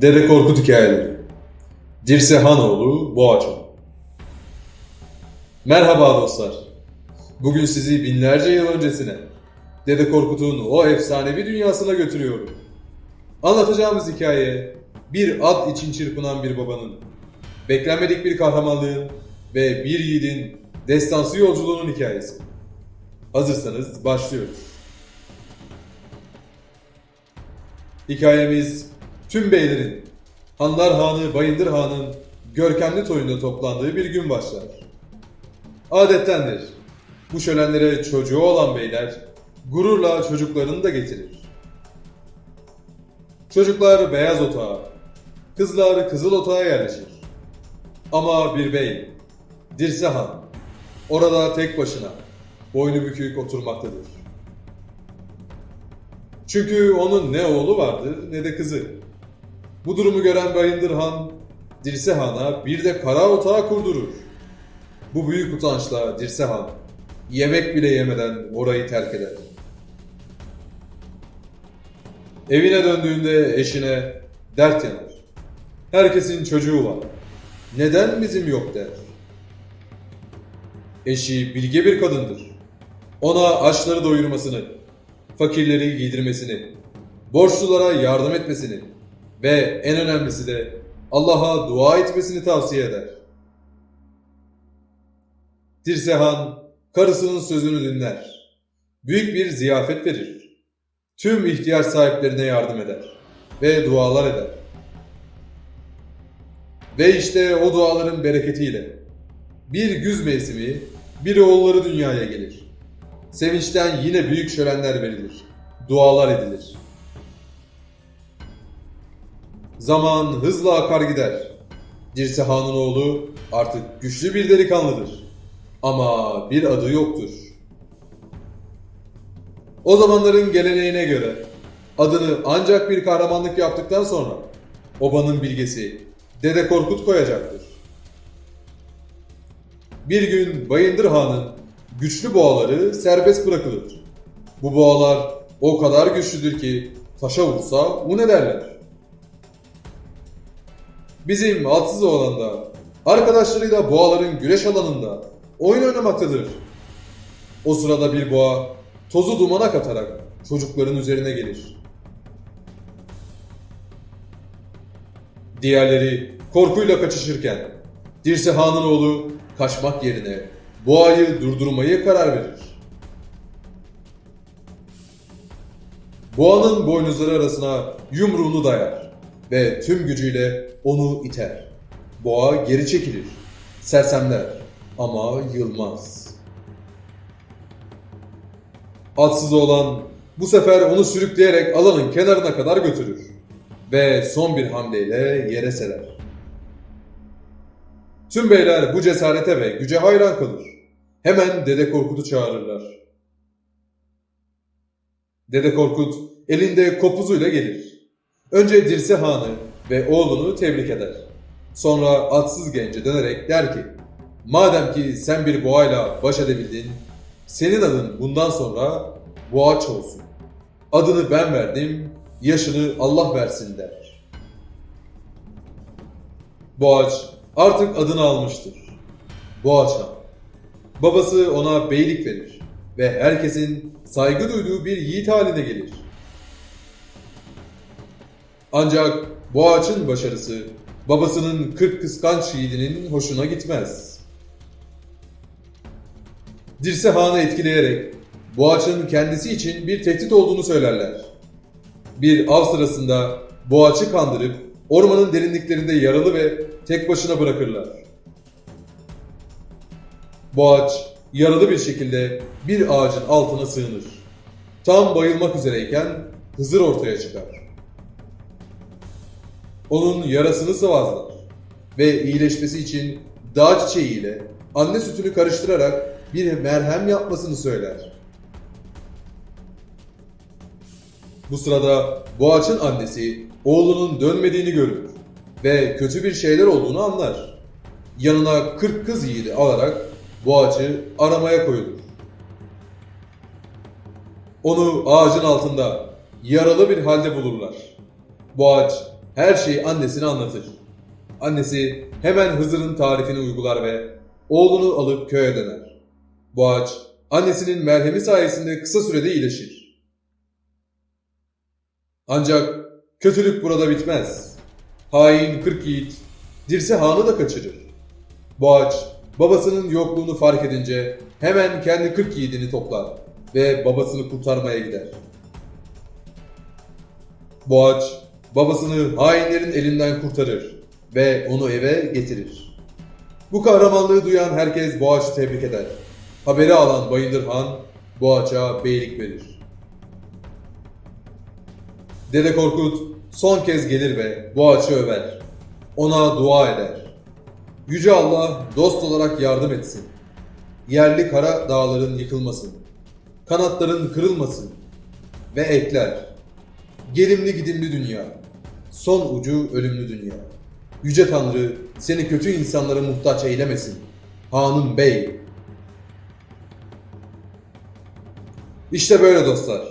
Dede Korkut Hikayeleri Dirse Hanoğlu Boğaçan Merhaba dostlar. Bugün sizi binlerce yıl öncesine Dede Korkut'un o efsanevi dünyasına götürüyorum. Anlatacağımız hikaye bir ad için çırpınan bir babanın, beklenmedik bir kahramanlığın ve bir yiğidin destansı yolculuğunun hikayesi. Hazırsanız başlıyoruz. Hikayemiz tüm beylerin, Hanlar Hanı Bayındır Han'ın görkemli toyunda toplandığı bir gün başlar. Adettendir. Bu şölenlere çocuğu olan beyler gururla çocuklarını da getirir. Çocuklar beyaz otağa, kızlar kızıl otağa yerleşir. Ama bir bey, Dirse Han, orada tek başına, boynu bükük oturmaktadır. Çünkü onun ne oğlu vardır ne de kızı. Bu durumu gören Bayındır Han, Dirse Han'a bir de kara otağı kurdurur. Bu büyük utançla Dirse Han, yemek bile yemeden orayı terk eder. Evine döndüğünde eşine dert yanar. Herkesin çocuğu var. Neden bizim yok der. Eşi bilge bir kadındır. Ona açları doyurmasını, fakirleri giydirmesini, borçlulara yardım etmesini ve en önemlisi de Allah'a dua etmesini tavsiye eder. Dirsehan karısının sözünü dinler. Büyük bir ziyafet verir. Tüm ihtiyaç sahiplerine yardım eder ve dualar eder. Ve işte o duaların bereketiyle bir güz mevsimi bir oğulları dünyaya gelir. Sevinçten yine büyük şölenler verilir. Dualar edilir. Zaman hızla akar gider. Dirse Han'ın oğlu artık güçlü bir delikanlıdır. Ama bir adı yoktur. O zamanların geleneğine göre adını ancak bir kahramanlık yaptıktan sonra obanın bilgesi Dede Korkut koyacaktır. Bir gün Bayındır Han'ın güçlü boğaları serbest bırakılır. Bu boğalar o kadar güçlüdür ki taşa vursa un ederler. Bizim atsız oğlan da arkadaşlarıyla boğaların güreş alanında oyun oynamaktadır. O sırada bir boğa tozu dumana katarak çocukların üzerine gelir. Diğerleri korkuyla kaçışırken Dirse Han'ın oğlu kaçmak yerine boğayı durdurmayı karar verir. Boğanın boynuzları arasına yumruğunu dayar ve tüm gücüyle onu iter. Boğa geri çekilir, sersemler ama yılmaz. Atsız olan bu sefer onu sürükleyerek alanın kenarına kadar götürür ve son bir hamleyle yere serer. Tüm beyler bu cesarete ve güce hayran kalır. Hemen Dede Korkut'u çağırırlar. Dede Korkut elinde kopuzuyla gelir. Önce Dirse Han'ı ve oğlunu tebrik eder. Sonra atsız gence dönerek der ki, Madem ki sen bir boğayla baş edebildin, senin adın bundan sonra Boğaç olsun. Adını ben verdim, yaşını Allah versin der. Boğaç artık adını almıştır. Boğaç Han. Babası ona beylik verir ve herkesin saygı duyduğu bir yiğit haline gelir. Ancak Boğaç'ın başarısı babasının kırk kıskanç yiğidinin hoşuna gitmez. Dirse Han'ı etkileyerek Boğaç'ın kendisi için bir tehdit olduğunu söylerler. Bir av sırasında Boğaç'ı kandırıp ormanın derinliklerinde yaralı ve tek başına bırakırlar. Boğaç yaralı bir şekilde bir ağacın altına sığınır. Tam bayılmak üzereyken Hızır ortaya çıkar. Onun yarasını sıvazlar ve iyileşmesi için dağ çiçeğiyle anne sütünü karıştırarak bir merhem yapmasını söyler. Bu sırada Boğaç'ın annesi oğlunun dönmediğini görür ve kötü bir şeyler olduğunu anlar. Yanına 40 kız yiğidi alarak Boğaç'ı aramaya koyulur. Onu ağacın altında yaralı bir halde bulurlar. Boğaç her şeyi annesine anlatır. Annesi hemen Hızır'ın tarifini uygular ve oğlunu alıp köye döner. Boğaç, annesinin merhemi sayesinde kısa sürede iyileşir. Ancak kötülük burada bitmez. Hain kırk yiğit, Dirse Han'ı da kaçırır. Boğaç, babasının yokluğunu fark edince hemen kendi kırk yiğidini toplar ve babasını kurtarmaya gider. Boğaç, babasını hainlerin elinden kurtarır ve onu eve getirir. Bu kahramanlığı duyan herkes Boğaç'ı tebrik eder. Haberi alan Bayındır Han, Boğaç'a beylik verir. Dede Korkut son kez gelir ve Boğaç'ı över. Ona dua eder. Yüce Allah dost olarak yardım etsin. Yerli kara dağların yıkılmasın. Kanatların kırılmasın. Ve ekler. Gelimli gidimli dünya. Son ucu ölümlü dünya. Yüce Tanrı seni kötü insanlara muhtaç eylemesin. Hanım Bey. İşte böyle dostlar.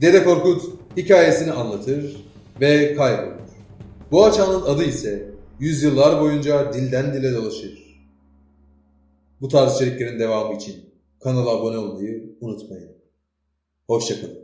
Dede Korkut hikayesini anlatır ve kaybolur. Bu açanın adı ise yüzyıllar boyunca dilden dile dolaşır. Bu tarz içeriklerin devamı için kanala abone olmayı unutmayın. Hoşçakalın.